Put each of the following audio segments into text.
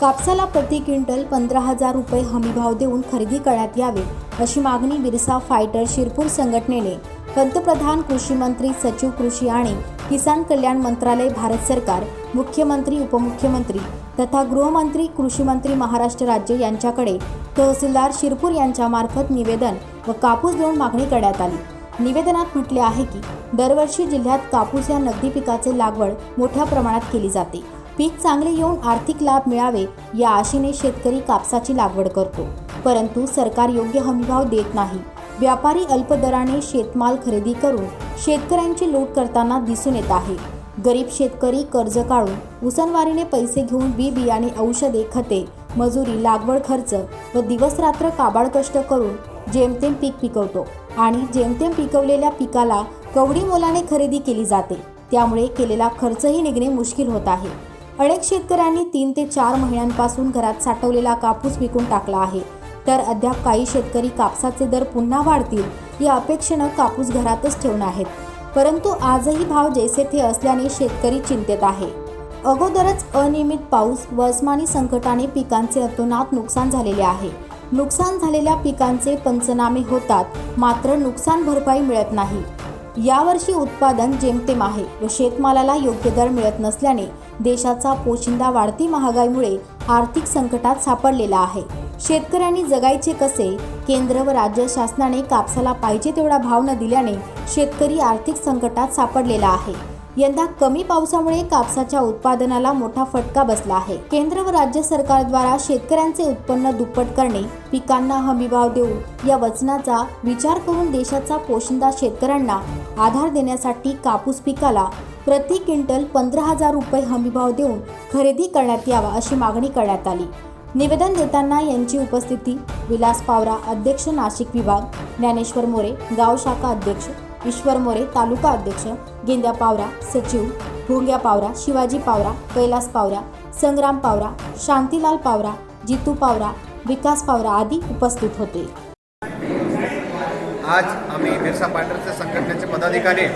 कापसाला प्रति क्विंटल पंधरा हजार रुपये हमीभाव देऊन खरेदी करण्यात यावे अशी मागणी बिरसा फायटर शिरपूर संघटनेने पंतप्रधान कृषी मंत्री सचिव कृषी आणि किसान कल्याण मंत्रालय भारत सरकार मुख्यमंत्री उपमुख्यमंत्री तथा गृहमंत्री कृषी मंत्री महाराष्ट्र राज्य यांच्याकडे तहसीलदार शिरपूर यांच्यामार्फत निवेदन व कापूस देऊन मागणी करण्यात आली. निवेदनात म्हटले आहे की दरवर्षी जिल्ह्यात कापूस या नगदी पिकाचे लागवड मोठ्या प्रमाणात केली जाते. पीक चांगले येऊन आर्थिक लाभ मिळावे या आशेने शेतकरी कापसाची लागवड करतो. परंतु सरकार योग्य हमीभाव देत नाही. व्यापारी अल्प दराने शेतमाल खरेदी करून शेतकऱ्यांची लूट करताना दिसून येत आहे. गरीब शेतकरी कर्ज काढून उसनवारीने पैसे घेऊन बी बियाणे औषधे खते मजुरी लागवड खर्च व दिवसरात्र काबाड कष्ट करून जेमतेम पीक पिकवतो आणि जेमतेम पिकवलेल्या पिकाला कवडी मोलाने खरेदी केली जाते. त्यामुळे केलेला खर्चही निघणे मुश्किल होत आहे. अनेक शेतकऱ्यांनी तीन ते चार महिन्यांपासून घरात साठवलेला कापूस विकून टाकला आहे. तर अद्याप काही शेतकरी कापसाचे दर पुन्हा वाढतील या अपेक्षेनं कापूस घरातच ठेवून आहेत. परंतु आजही भाव जैसे थे असल्याने शेतकरी चिंतेत आहे. अगोदरच अनियमित पाऊस व अस्मानी संकटाने पिकांचे अतोनात नुकसान झालेले आहे. नुकसान झालेल्या पिकांचे पंचनामे होतात मात्र नुकसान भरपाई मिळत नाही. यावर्षी उत्पादन जेमतेम आहे व शेतमालाला योग्य दर मिळत नसल्याने देशाचा पोशिंदा वाढती महागाईमुळे आर्थिक संकटात सापडलेला आहे. शेतकऱ्यांनी जगायचे कसे? केंद्र व राज्य शासनाने कापसाला पाहिजे तेवढा भाव न दिल्याने शेतकरी आर्थिक संकटात सापडलेला आहे. यंदा कमी पावसामुळे कापसाच्या उत्पादनाला मोठा फटका बसला आहे. केंद्र व राज्य सरकारद्वारा शेतकऱ्यांचे उत्पन्न दुप्पट करणे पिकांना हमीभाव देऊन या वचनाचा विचार करून देशाचा पोशिंदा शेतकऱ्यांना आधार देण्यासाठी कापूस पिकाला प्रति क्विंटल पंधरा हजार रुपये हमीभाव देऊन खरेदी करण्यात यावा अशी मागणी करण्यात आली. निवेदन देताना यांची उपस्थिती विलास पावरा अध्यक्ष नाशिक विभाग ज्ञानेश्वर मोरे गाव शाखा अध्यक्ष ईश्वर मोरे तालुका अध्यक्ष गेंद्या पावरा सचिव भोंग्या पावरा शिवाजी पावरा कैलास पावरा संग्राम पावरा शांतीलाल पावरा जितू पावरा विकास पावरा आदी उपस्थित होते. आज आम्ही बिरसा पाटरचे संघटनेचे पदाधिकारी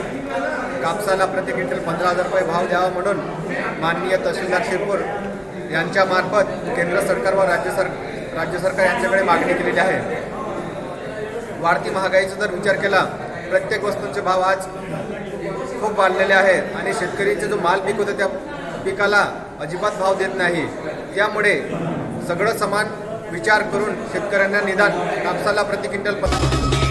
कापसाला प्रति क्विंटल पंधरा हजार रुपये भाव द्यावा म्हणून माननीय तहसीलदार शिरपूर यांच्यामार्फत केंद्र सरकार व राज्य सर राज्य सरकार यांच्याकडे मागणी केलेली आहे. वाढती महागाईचा जर विचार केला प्रत्येक वस्तूंचे भाव आज खूप वाढलेले आहेत. आणि शेतकरीचे जो माल पीक त्या पिकाला अजिबात भाव देत नाही. त्यामुळे सगळं समान विचार करून शेतकऱ्यांना निदान कापसाला प्रति क्विंटल प